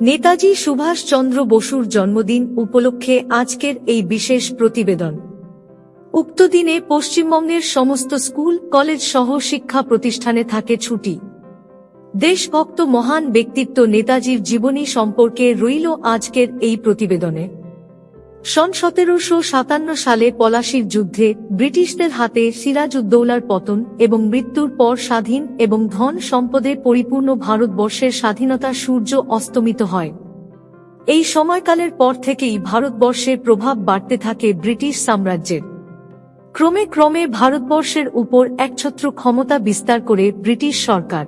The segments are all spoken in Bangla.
নেতাজি সুভাষচন্দ্র বসুর জন্মদিন উপলক্ষে আজকের এই বিশেষ প্রতিবেদন। উক্ত দিনে পশ্চিমবঙ্গের সমস্ত স্কুল, কলেজ সহ শিক্ষা প্রতিষ্ঠানে থাকে ছুটি। দেশভক্ত মহান ব্যক্তিত্ব নেতাজির জীবনী সম্পর্কে রইল আজকের এই প্রতিবেদনে। সন সতেরোশো সাতান্ন সালে পলাশির যুদ্ধে ব্রিটিশদের হাতে সিরাজউদ্দৌলার পতন এবং মৃত্যুর পর স্বাধীন এবং ধন সম্পদে পরিপূর্ণ ভারতবর্ষের স্বাধীনতা সূর্য অস্তমিত হয়। এই সময়কালের পর থেকেই ভারতবর্ষের প্রভাব বাড়তে থাকে ব্রিটিশ সাম্রাজ্যের। ক্রমে ক্রমে ভারতবর্ষের উপর একছত্র ক্ষমতা বিস্তার করে ব্রিটিশ সরকার।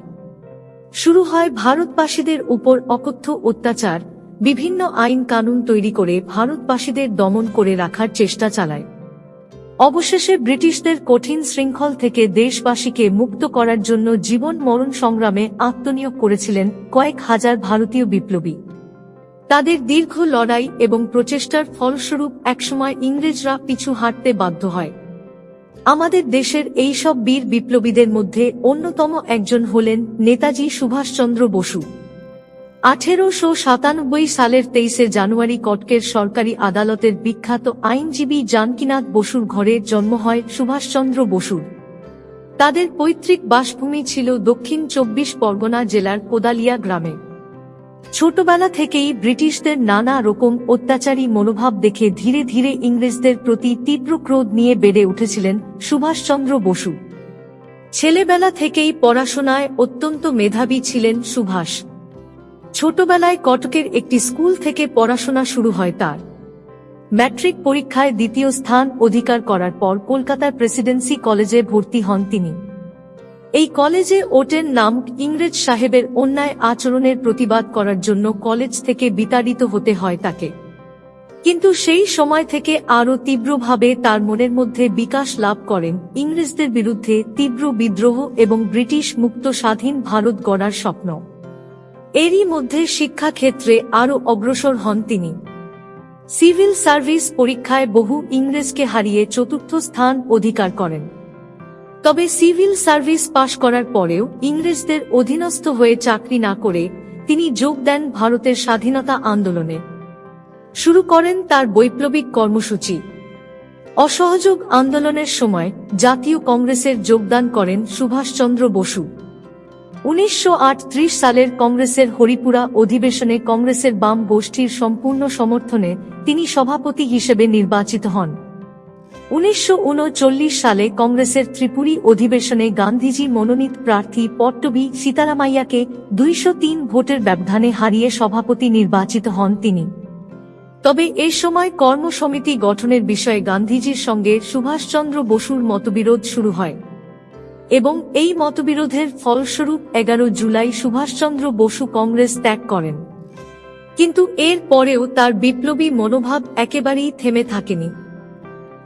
শুরু হয় ভারতবাসীদের উপর অকথ্য অত্যাচার বিভিন্ন আইন কানুন তৈরি করে ভারতবাসীদের দমন করে রাখার চেষ্টা চালায়। অবশেষে ব্রিটিশদের কঠিন শৃঙ্খল থেকে দেশবাসীকে মুক্ত করার জন্য জীবন মরণ সংগ্রামে আত্মনিয়োগ করেছিলেন কয়েক হাজার ভারতীয় বিপ্লবী। তাদের দীর্ঘ লড়াই এবং প্রচেষ্টার ফলস্বরূপ একসময় ইংরেজরা পিছু হাঁটতে বাধ্য হয়। আমাদের দেশের এই সব বীর বিপ্লবীদের মধ্যে অন্যতম একজন হলেন নেতাজি সুভাষচন্দ্র বসু। আঠেরোশো সাতানব্বই সালের তেইশে জানুয়ারি কটকের সরকারি আদালতের বিখ্যাত আইনজীবী জানকিনাথ বসুর ঘরে জন্ম হয় সুভাষচন্দ্র বসুর। তাদের পৈতৃক বাসভূমি ছিল দক্ষিণ চব্বিশ পরগনা জেলার কোদালিয়া গ্রামে। ছোটবেলা থেকেই ব্রিটিশদের নানা রকম অত্যাচারী মনোভাব দেখে ধীরে ধীরে ইংরেজদের প্রতি তীব্র ক্রোধ নিয়ে বেড়ে উঠেছিলেন সুভাষচন্দ্র বসু। ছেলেবেলা থেকেই পড়াশোনায় অত্যন্ত মেধাবী ছিলেন সুভাষ। ছোটবেলায় কটকের একটি স্কুল থেকে পড়াশোনা শুরু হয় তার। ম্যাট্রিক পরীক্ষায় দ্বিতীয় স্থান অধিকার করার পর কলকাতার প্রেসিডেন্সি কলেজে ভর্তি হন তিনি। এই কলেজে ওটের নাম ইংরেজ সাহেবের অন্যায় আচরণের প্রতিবাদ করার জন্য কলেজ থেকে বিতাড়িত হতে হয় তাকে। কিন্তু সেই সময় থেকে আরও তীব্রভাবে তার মনের মধ্যে বিকাশ লাভ করেন ইংরেজদের বিরুদ্ধে তীব্র বিদ্রোহ এবং ব্রিটিশ মুক্ত স্বাধীন ভারত গড়ার স্বপ্ন। এরই মধ্যে শিক্ষাক্ষেত্রে আরও অগ্রসর হন তিনি। সিভিল সার্ভিস পরীক্ষায় বহু ইংরেজকে হারিয়ে চতুর্থ স্থান অধিকার করেন। তবে সিভিল সার্ভিস পাশ করার পরেও ইংরেজদের অধীনস্থ হয়ে চাকরি না করে তিনি যোগ দেন ভারতের স্বাধীনতা আন্দোলনে। শুরু করেন তার বৈপ্লবিক কর্মসূচি। অসহযোগ আন্দোলনের সময় জাতীয় কংগ্রেসের যোগদান করেন সুভাষচন্দ্র বসু। উনিশশো আটত্রিশ সালের কংগ্রেসের হরিপুরা অধিবেশনে কংগ্রেসের বাম গোষ্ঠীর সম্পূর্ণ সমর্থনে তিনি সভাপতি হিসেবে নির্বাচিত হন। উনিশশো উনচল্লিশ সালে কংগ্রেসের ত্রিপুরী অধিবেশনে গান্ধীজি মনোনীত প্রার্থী পট্টবি সীতারামাইয়াকে দুইশো তিন ভোটের ব্যবধানে হারিয়ে সভাপতি নির্বাচিত হন তিনি। তবে এ সময় কর্মসমিতি গঠনের বিষয়ে গান্ধীজির সঙ্গে সুভাষচন্দ্র বসুর মতবিরোধ শুরু হয়। এবং এই মতবিরোধের ফলস্বরূপ এগারো জুলাই সুভাষচন্দ্র বসু কংগ্রেস ত্যাগ করেন। কিন্তু এর পরেও তার বিপ্লবী মনোভাব একেবারেই থেমে থাকেনি।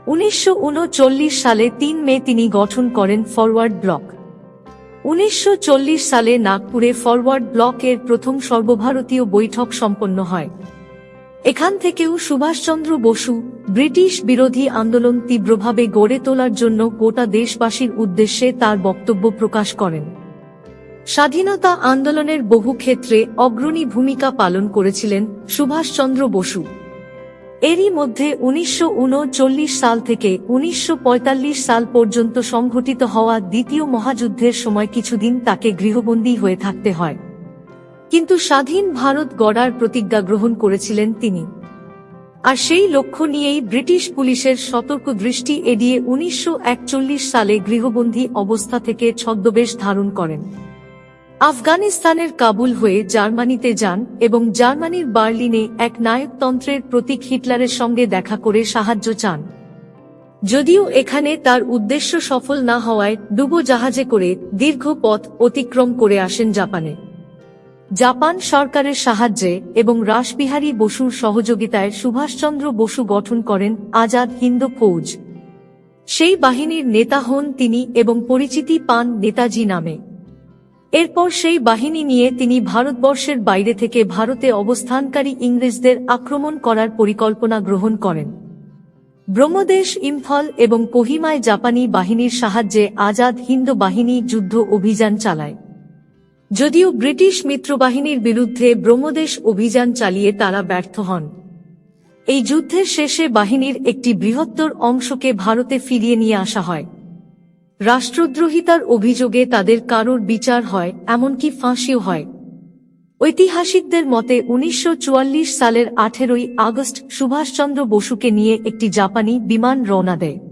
উনিশশো উনচল্লিশ সালে তিন মে তিনি গঠন করেন ফরওয়ার্ড ব্লক। উনিশশো চল্লিশ সালে নাগপুরে ফরওয়ার্ড ব্লক এর প্রথম সর্বভারতীয় বৈঠক সম্পন্ন হয়। এখান থেকেও সুভাষচন্দ্র বসু ব্রিটিশ বিরোধী আন্দোলন তীব্রভাবে গড়ে তোলার জন্য গোটা দেশবাসীর উদ্দেশ্যে তার বক্তব্য প্রকাশ করেন। স্বাধীনতা আন্দোলনের বহু ক্ষেত্রে অগ্রণী ভূমিকা পালন করেছিলেন সুভাষচন্দ্র বসু। এরই মধ্যে উনিশশো উনচল্লিশ সাল থেকে উনিশশো পঁয়তাল্লিশ সাল পর্যন্ত সংঘটিত হওয়া দ্বিতীয় মহাযুদ্ধের সময় কিছুদিন তাকে গৃহবন্দী হয়ে থাকতে হয়। কিন্তু স্বাধীন ভারত গড়ার প্রতিজ্ঞা গ্রহণ করেছিলেন তিনি। আর সেই লক্ষ্য নিয়েই ব্রিটিশ পুলিশের সতর্ক দৃষ্টি এড়িয়ে উনিশশো একচল্লিশ সালে গৃহবন্দী অবস্থা থেকে ছদ্মবেশ ধারণ করেন। আফগানিস্তানের কাবুল হয়ে জার্মানিতে যান এবং জার্মানির বার্লিনে এক নায়কতন্ত্রের প্রতীক হিটলারের সঙ্গে দেখা করে সাহায্য চান। যদিও এখানে তার উদ্দেশ্য সফল না হওয়ায় ডুবো জাহাজে করে দীর্ঘ পথ অতিক্রম করে আসেন জাপানে। জাপান সরকারের সাহায্যে এবং রাসবিহারী বসুর সহযোগিতায় সুভাষচন্দ্র বসু গঠন করেন আজাদ হিন্দ ফৌজ। সেই বাহিনীর নেতা হন তিনি এবং পরিচিতি পান নেতাজি নামে। এরপর সেই বাহিনী নিয়ে তিনি ভারতবর্ষের বাইরে থেকে ভারতে অবস্থানকারী ইংরেজদের আক্রমণ করার পরিকল্পনা গ্রহণ করেন। ব্রহ্মদেশ ইম্ফল এবং কোহিমায় জাপানি বাহিনীর সাহায্যে আজাদ হিন্দ বাহিনী যুদ্ধ অভিযান চালায়। যদিও ব্রিটিশ মিত্রবাহিনীর বিরুদ্ধে ব্রহ্মদেশ অভিযান চালিয়ে তারা ব্যর্থ হন। এই যুদ্ধের শেষে বাহিনীর একটি বৃহত্তর অংশকে ভারতে ফিরিয়ে নিয়ে আসা হয়। রাষ্ট্রদ্রোহিতার অভিযোগে তাদের কারোর বিচার হয়, এমনকি ফাঁসিও হয়। ঐতিহাসিকদের মতে, উনিশশো চুয়াল্লিশ সালের আঠেরোই আগস্ট সুভাষচন্দ্র বসুকে নিয়ে একটি জাপানি বিমান রওনা দেয়।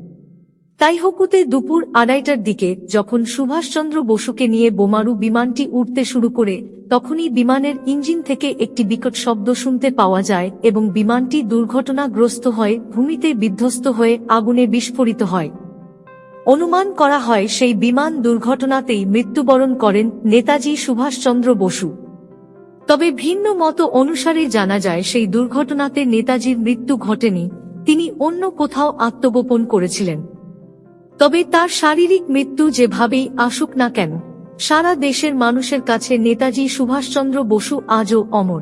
তাইহকুতে দুপুর আড়াইটার দিকে যখন সুভাষচন্দ্র বসুকে নিয়ে বোমারু বিমানটি উঠতে শুরু করে, তখনই বিমানের ইঞ্জিন থেকে একটি বিকট শব্দ শুনতে পাওয়া যায় এবং বিমানটি দুর্ঘটনাগ্রস্ত হয়ে ভূমিতে বিধ্বস্ত হয়ে আগুনে বিস্ফোরিত হয়। অনুমান করা হয় সেই বিমান দুর্ঘটনাতেই মৃত্যুবরণ করেন নেতাজি সুভাষচন্দ্র বসু। তবে ভিন্ন মত অনুসারে জানা যায় সেই দুর্ঘটনাতে নেতাজির মৃত্যু ঘটেনি, তিনি অন্য কোথাও আত্মগোপন করেছিলেন। তবে তার শারীরিক মৃত্যু যেভাবেই আসুক না কেন, সারা দেশের মানুষের কাছে নেতাজি সুভাষচন্দ্র বসু আজও অমর।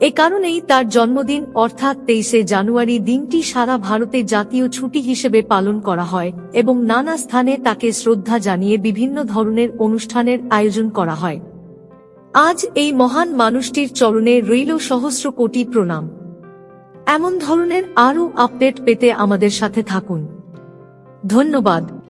এ কারণেই তার জন্মদিন, অর্থাৎ তেইশে জানুয়ারি দিনটি সারা ভারতে জাতীয় ছুটি হিসেবে পালন করা হয় এবং নানা স্থানে তাকে শ্রদ্ধা জানিয়ে বিভিন্ন ধরনের অনুষ্ঠানের আয়োজন করা হয়। আজ এই মহান মানুষটির চরণে রইল সহস্র কোটি প্রণাম। এমন ধরনের আরও আপডেট পেতে আমাদের সাথে থাকুন। ধন্যবাদ।